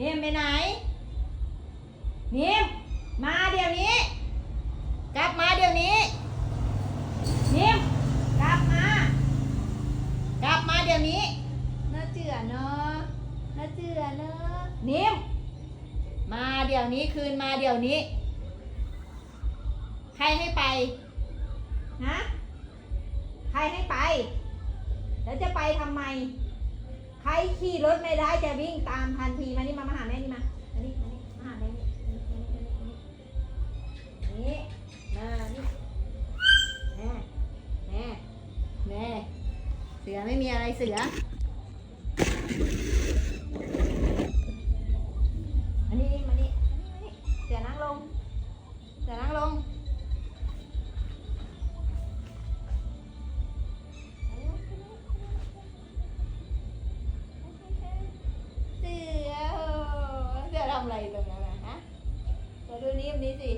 นิ่มไปไหน นิ่มมาเดี๋ยวนี้ กลับมาเดี๋ยวนี้ นิ่มกลับมา กลับมาเดี๋ยวนี้น่าเจือเนาะน่าเจือเนาะนิ่มมาเดี๋ยวนี้คืนมาเดี๋ยวนี้ ใครให้ไป ฮะ ใครให้ไป แล้วจะไปทำไมใครขี่รถไม่ได้จะวิ่งตามทันทีมานี่มามาหาแม่นี่มามานี่มานี่มาหาแม่นี่มานี่มานี่นี่มานี่แม่แม่แม่เสือไม่มีอะไรเสือ นิ่มนี้สิ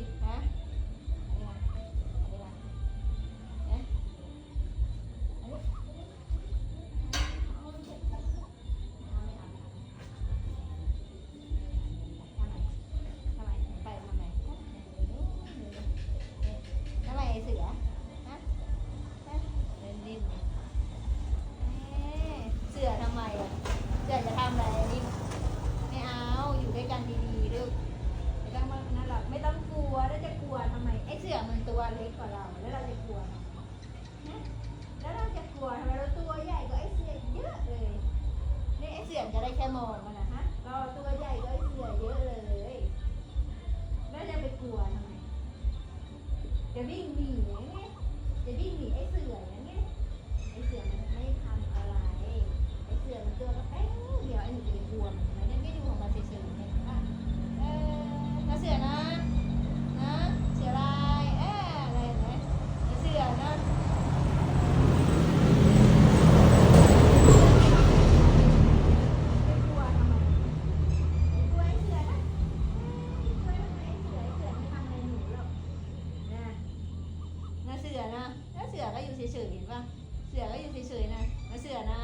สือก็อยู่เฉยๆเห็นปะเสือก็อยู่เฉยๆนะนะเสือนะ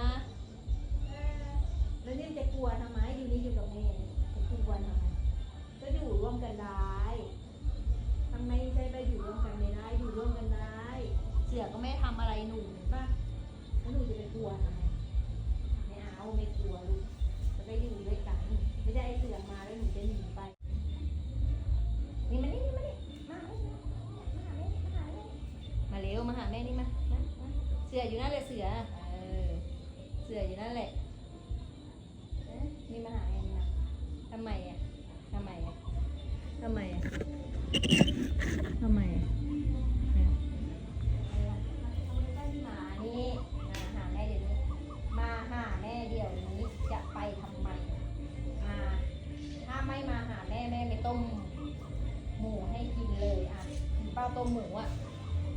เออแล้วนี่จะกลัวทำไมอยู่นี่อยู่กับแม่จะกลัวทำไมก็อยู่ร่วมกันได้ทำไมใช่ไปอยู่ร่วมกันไม่ได้อยู่ร่วมกันได้ เสือก็ไม่ทำอะไรหนูเห็นปะแล้วหนูจะไปกลัวทำไมไม่เอาไม่ สืออยู่นั่นแหละเสือเออเสืออยู่นั่นแหละเอ๊ะนี่มาหาแอนมาทำไมอะทำไมอะทำไมอะทำไมอะเนี่ยมานี่มาหาแม่เดี๋ยวนี้ มาหาแม่เดี๋ยวนี้จะไปทำไมมาถ้าไม่มาหาแม่แม่ไม่ต้มหมูให้กินเลยอะกินเป้าต้มหมูอะ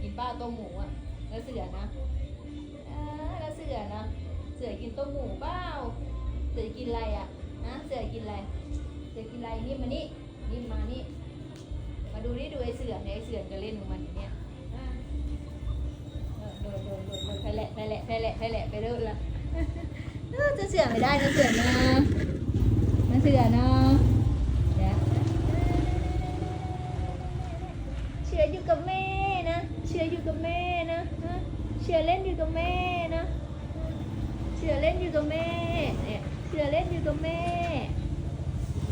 กินเป้าต้มหมูอะแล้วเสือนะเออแล้วเสือนะเสือกินต้มหมูเปล่าเสือกินอะไรอะนะเสือกินอะไร เสือกินอะไรนี่มานี่นี่มานี่ มาดูนี่ดูไอ้เสือเนี่ยไอ้เสือจะเล่นของมันอยู่เนี่ยเออโดนโดนโดนโดนไปแหละไปแหละไปแหละไปแหละไปเรื่อยละจะเสือไม่ได้นะเสือนะนะเสือนะ สือเล่นอยู่กับแม่เนี่ยเสือเล่นอยู่กับแม่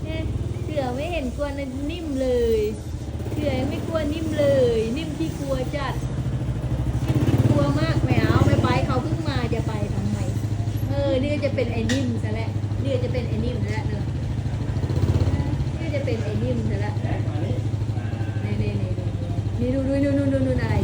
เนี่ยเสือไม่เห็นกลัวนิ่มเลยเสือยังไม่กลัวนิ่มเลย นิ่มที่กลัวจัดนิ่มที่กลัวมากไม่เอาไม่ไปเขาเพิ่งมาจะไปทำไมเออนี่ก็จะเป็นไอ้นิ่มซะแล้วนี่ก็จะเป็นไอ้นิ่มซะแล้วเนอะนี่จะเป็นไอ้นิ่มซะแล้วนี่นี่นี่นี่นี่ดูดูดูดูดูดูอะไร